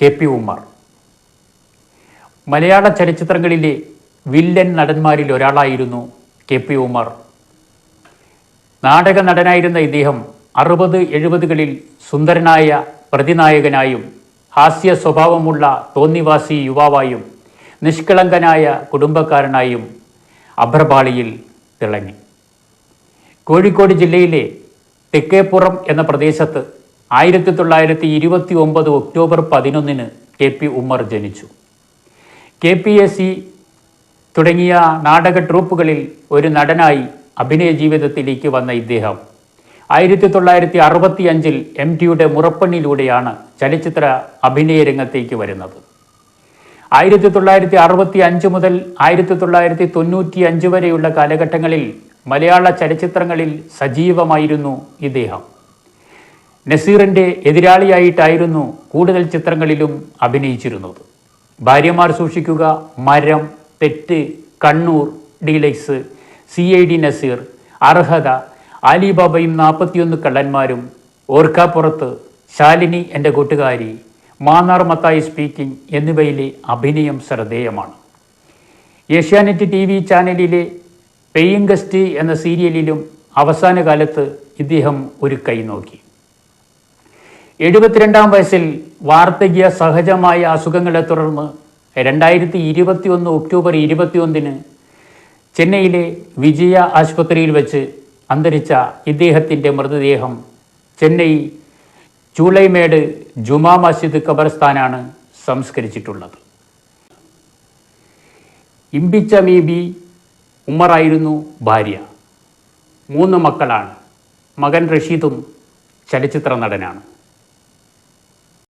K P Ummer. മലയാള ചലച്ചിത്രങ്ങളിലെ villain നടന്മാരിൽ ഒരാളായിരുന്നു K P Ummer. നാടക നടനായിരുന്ന ഇദ്ദേഹം അറുപത് എഴുപതുകളിൽ സുന്ദരനായ പ്രതിനായകനായും ഹാസ്യ സ്വഭാവമുള്ള തോന്നിവാസി യുവാവായും നിഷ്കളങ്കനായ കുടുംബക്കാരനായും അഭ്രപാളിയിൽ തിളങ്ങി. കോഴിക്കോട് ജില്ലയിലെ തെക്കേപ്പുറം എന്ന പ്രദേശത്ത് ആയിരത്തി തൊള്ളായിരത്തി ഇരുപത്തി ഒമ്പത് ഒക്ടോബർ പതിനൊന്നിന് കെ പി ഉമ്മർ ജനിച്ചു. കെ പി എസ് സി തുടങ്ങിയ നാടക ട്രൂപ്പുകളിൽ ഒരു നടനായി അഭിനയ ജീവിതത്തിലേക്ക് വന്ന ഇദ്ദേഹം ആയിരത്തി തൊള്ളായിരത്തി അറുപത്തി അഞ്ചിൽ എം ടിയുടെ മുറപ്പണ്ണിലൂടെയാണ് ചലച്ചിത്ര അഭിനയ രംഗത്തേക്ക് വരുന്നത്. ആയിരത്തി തൊള്ളായിരത്തി അറുപത്തി അഞ്ച് മുതൽ ആയിരത്തി തൊള്ളായിരത്തി തൊണ്ണൂറ്റി അഞ്ച് വരെയുള്ള കാലഘട്ടങ്ങളിൽ മലയാള ചലച്ചിത്രങ്ങളിൽ സജീവമായിരുന്നു ഇദ്ദേഹം. നസീറിന്റെ എതിരാളിയായിട്ടായിരുന്നു കൂടുതൽ ചിത്രങ്ങളിലും അഭിനയിച്ചിരുന്നത്. ഭാര്യമാർ സൂക്ഷിക്കുക മരം തെറ്റ് Kannur deluxe C I D Nazir അർഹത ആലിബാബയും നാൽപ്പത്തിയൊന്ന് കള്ളന്മാരും ഓർക്കാപ്പുറത്ത് ശാലിനി എന്റെ കൂട്ടുകാരി മാന്നാർ മത്തായി സ്പീക്കിംഗ് എന്നിവയിലെ അഭിനയം ശ്രദ്ധേയമാണ്. ഏഷ്യാനെറ്റ് ടി വി ചാനലിലെ പെയിങ് ഗസ്റ്റ് എന്ന സീരിയലിലും അവസാന കാലത്ത് ഇദ്ദേഹം ഒരു കൈ നോക്കി. എഴുപത്തിരണ്ടാം വയസ്സിൽ വാർദ്ധക്യ സഹജമായ അസുഖങ്ങളെ തുടർന്ന് രണ്ടായിരത്തി ഇരുപത്തി ഒന്ന് ഒക്ടോബർ ഇരുപത്തിയൊന്നിന് ചെന്നൈയിലെ വിജയ ആശുപത്രിയിൽ വെച്ച് അന്തരിച്ച ഇദ്ദേഹത്തിന്റെ മൃതദേഹം ചെന്നൈ ചൂളൈമേട് ജുമാ മസ്ജിദ് ഖബർസ്ഥാനാണ് സംസ്കരിച്ചിട്ടുള്ളത്. ഇമ്പിച്ച മീബി ഉമ്മറായിരുന്നു ഭാര്യ. മൂന്ന് മക്കളാണ്. മകൻ റഷീദും ചലച്ചിത്ര നടനാണ്.